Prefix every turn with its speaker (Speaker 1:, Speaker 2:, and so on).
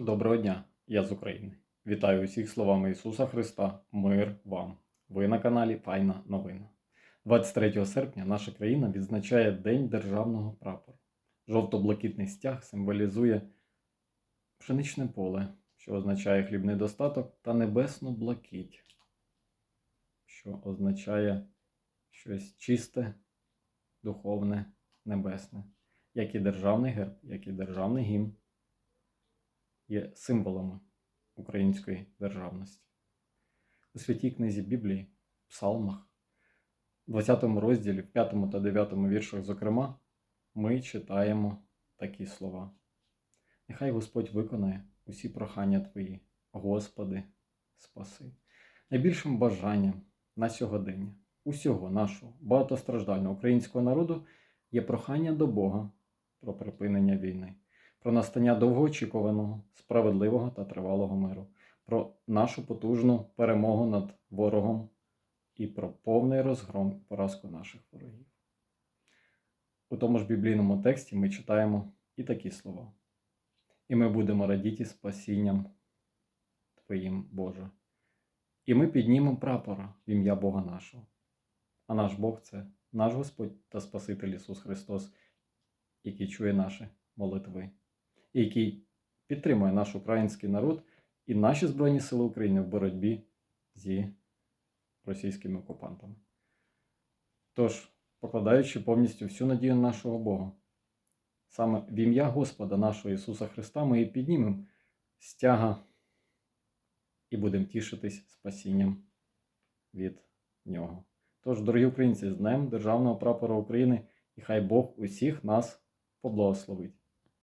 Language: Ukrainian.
Speaker 1: Доброго дня, я з України. Вітаю усіх словами Ісуса Христа, мир вам. Ви на каналі Файна Новина. 23 серпня наша країна відзначає День Державного прапора. Жовто-блакитний стяг символізує пшеничне поле, що означає хлібний достаток, та небесну блакить, що означає щось чисте, духовне, небесне, як і державний герб, як і державний гімн є символами української державності. У святій книзі Біблії, Псалмах, 20 розділі, в 5 та 9 віршах, зокрема, ми читаємо такі слова. Нехай Господь виконає усі прохання Твої, Господи, спаси. Найбільшим бажанням на сьогодення усього нашого багатостраждального українського народу є прохання до Бога про припинення війни про настання довгоочікуваного, справедливого та тривалого миру, про нашу потужну перемогу над ворогом і про повний розгром поразку наших ворогів. У тому ж біблійному тексті ми читаємо і такі слова. І ми будемо радіти спасінням Твоїм Боже. І ми піднімемо прапора в ім'я Бога нашого. А наш Бог це наш Господь та Спаситель Ісус Христос, який чує наші молитви який підтримує наш український народ і наші Збройні Сили України в боротьбі зі російськими окупантами. Тож, покладаючи повністю всю надію на нашого Бога, саме в ім'я Господа нашого Ісуса Христа ми і піднімемо стяга і будемо тішитись спасінням від Нього. Тож, дорогі українці, з Днем Державного прапора України і хай Бог усіх нас поблагословить.